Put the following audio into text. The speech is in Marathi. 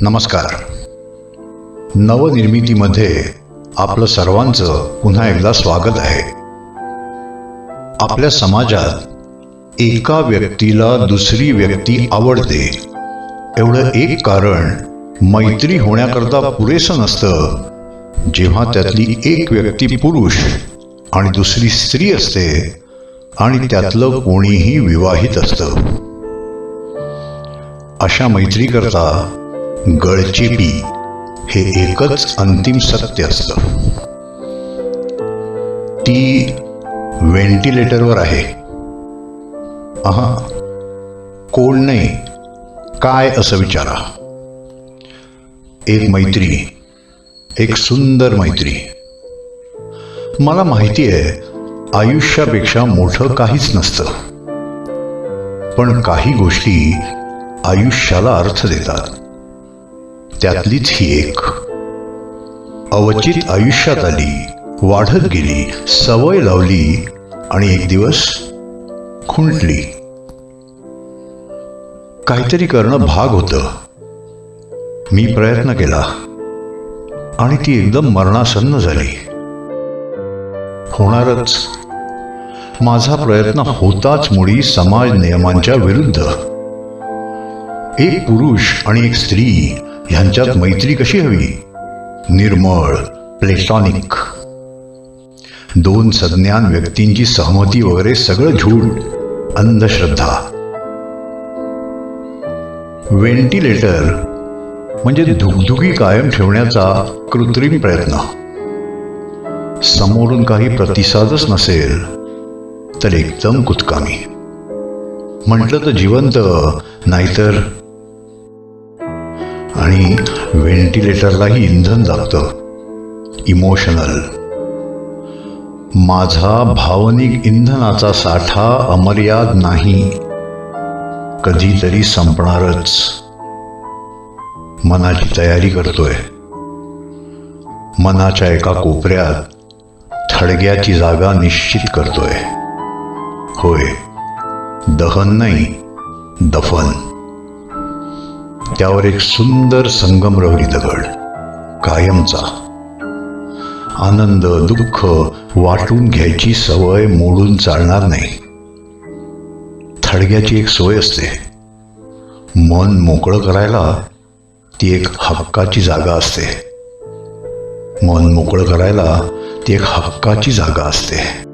नमस्कार. नवनिर्मितीमध्ये आपलं सर्वांचं पुन्हा एकदा स्वागत आहे. आपल्या समाजात एका व्यक्तीला दुसरी व्यक्ती आवडते. एवढं एक कारण मैत्री होण्याकरता पुरेसं नसतं. जेव्हा त्यातली एक व्यक्ती पुरुष आणि दुसरी स्त्री असते आणि त्यातलं कोणीही विवाहित असतं. अशा मैत्रीकरता गळचेपी हे एकच अंतिम सत्य असतं. ती व्हेंटिलेटरवर आहे. अहा कोण नाही काय असं विचारा. एक मैत्री एक सुंदर मैत्री. मला माहिती आहे आयुष्यापेक्षा मोठं काहीच नसतं. पण काही गोष्टी आयुष्याला अर्थ देतात. त्यातलीच ही एक. अवचित आयुष्यात आली वाढत गेली सवय लावली आणि एक दिवस खुंटली. काहीतरी करणं भाग होतं. मी प्रयत्न केला आणि ती एकदम मरणासन्न झाली. होणारच. माझा प्रयत्न होताच मुळी समाज नियमांच्या विरुद्ध. एक पुरुष आणि एक स्त्री ह्यांच्यात मैत्री कशी हवी? निर्मळ प्लेटॉनिक. दोन सज्ञान व्यक्तींची सहमती वगैरे सगळं झूट अंधश्रद्धा. व्हेंटिलेटर म्हणजे धुगधुगी कायम ठेवण्याचा कृत्रिम प्रयत्न. समोरून काही प्रतिसादच नसेल तर एकदम कुतकामी. म्हटलं तर जिवंत नाहीतर आणि व्हेंटिलेटरलाही इंधन लागतं इमोशनल. माझा भावनिक इंधनाचा साठा अमर्याद नाही. कधीतरी संपणारच. मनाची तयारी करतोय. मनाच्या एका कोपऱ्यात थडग्याची जागा निश्चित करतोय. होय. दहन नाही दफन. त्यावर एक सुंदर संगमरवरी दगड कायमचा. आनंद दुःख वाटून घ्यायची सवय मोडून चालणार नाही. थडग्याची एक सोय असते. मन मोकळं करायला ती एक हक्काची जागा असते. मन मोकळं करायला ती एक हक्काची जागा असते.